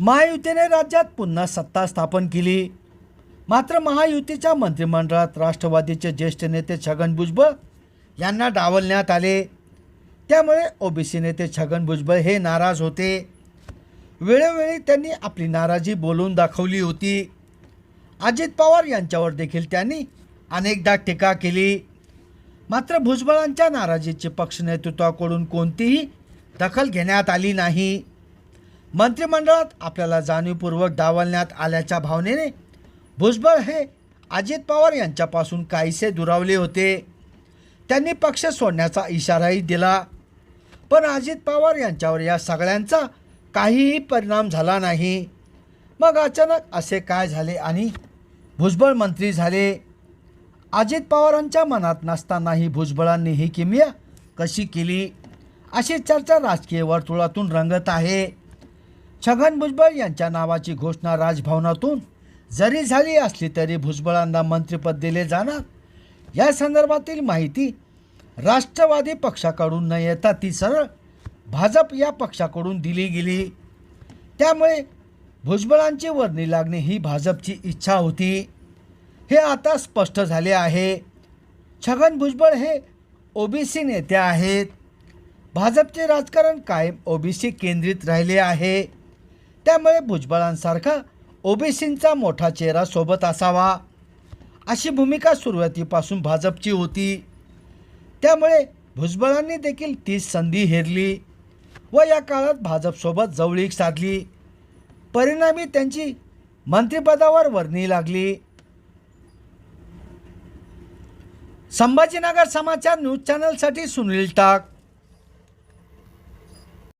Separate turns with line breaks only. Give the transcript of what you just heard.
महायुतीने राज्यात पुन्हा सत्ता स्थापन केली. मात्र महायुतीच्या मंत्रिमंडळात राष्ट्रवादीचे ज्येष्ठ नेते छगन भुजबळ यांना डावलण्यात आले. त्यामुळे ओबीसी नेते छगन भुजबळ हे नाराज होते. वेळोवेळी त्यांनी आपली नाराजी बोलून दाखवली होती. अजित पवार यांच्यावर देखील त्यांनी अनेकदा टीका केली. मात्र भुजबळांच्या नाराजीची पक्ष नेतृत्वाकडून कोणतीही दखल घेण्यात आली नाही. मंत्रिमंडळात आपल्याला जाणीवपूर्वक डावलण्यात आल्याच्या भावनेने भुजबळ हे अजित पवार यांच्यापासून काहीसे दुरावले होते. त्यांनी पक्ष सोडण्याचा इशाराही दिला. पण अजित पवार यांच्यावर या सगळ्यांचा काहीही परिणाम झाला नाही. मग अचानक असे काय झाले आणि भुजबळ मंत्री झाले? अजित पवारांच्या मनात नसतानाही भुजबळांनी ही किमया कशी केली? अशी चर्चा राजकीय वर्तुळातून रंगत आहे. छगन भुजबळ यांच्या नावाची घोषणा राजभवनातून जरी झाली असली तरी भुजबळांना मंत्रिपद दिले जाणार. या संदर्भातील माहिती राष्ट्रवादी पक्षाकडून न येता ती सरळ भाजप या पक्षाकडून दिली गेली. त्यामुळे भुजबळांची वर्णी लागणे ही भाजपची इच्छा होती. हे आता स्पष्ट झाले आहे. छगन भुजबळ हे ओबीसी नेते आहेत. भाजपचे राजकारण कायम ओबीसी केंद्रित राहिले आहे. त्यामुळे भुजबळांसारखा ओबीसींचा मोठा चेहरा सोबत असावा. अशी भूमिका सुरुवातीपासून भाजपची होती. त्यामुळे भुजबळांनी देखील तीच संधी हेरली व या काळात भाजपसोबत जवळीक साधली. परिणामी त्यांची मंत्रिपदावर वर्णी लागली. संभाजीनगर समाचार न्यूज चॅनलसाठी सुनील टाक.